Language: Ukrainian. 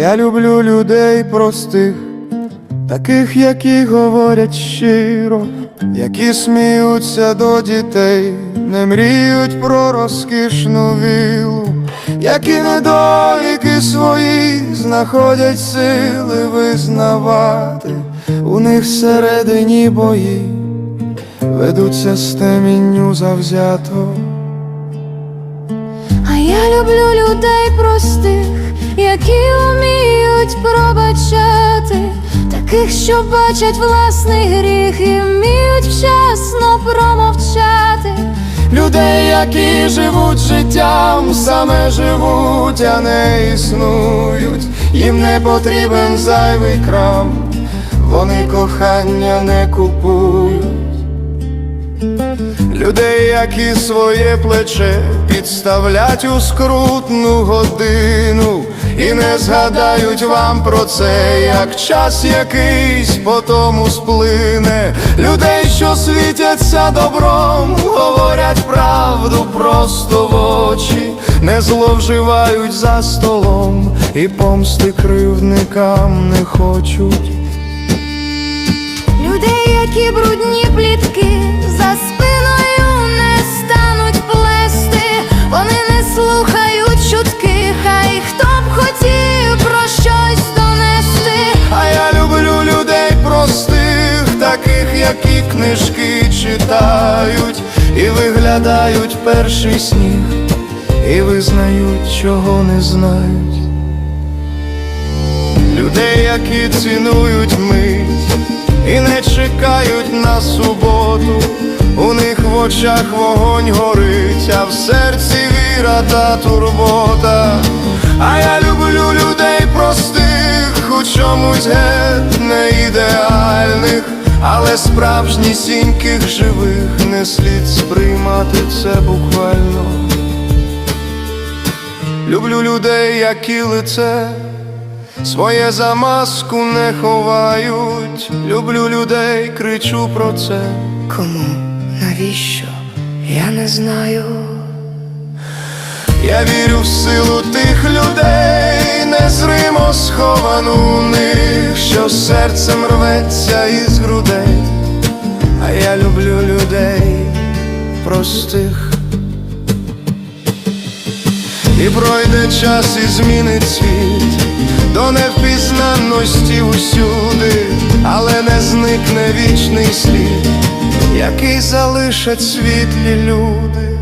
я люблю людей простих, таких, які говорять щиро, які сміються до дітей, не мріють про розкішну вілу, які недоліки свої знаходять сили визнавати, у них всередині бої ведуться з темінню завзято. Я люблю людей простих, які вміють пробачати, таких, що бачать власний гріх і вміють вчасно промовчати. Людей, які живуть життям, саме живуть, а не існують, їм не потрібен зайвий крам, вони кохання не купують. Людей, які своє плече підставлять у скрутну годину, і не згадають вам про це, як час якийсь по тому сплине. Людей, що світяться добром, говорять правду просто в очі, не зловживають за столом і помсти кривдникам не хочуть. Людей, які брудні плітки які книжки читають, і виглядають перший сніг, і визнають, чого не знають. Людей, які цінують мить і не чекають на суботу, у них в очах вогонь горить, а в серці віра та турбота. А я люблю людей простих, у чомусь геть не але справжнісіньких живих не слід сприймати це буквально. Люблю людей, які лице своє за маску не ховають. Люблю людей, кричу про це. Кому, навіщо? Я не знаю. Я вірю в силу серцем рветься із грудей, а я люблю людей простих. І пройде час і змінить світ до невпізнанності усюди, але не зникне вічний слід, який залишать світлі люди.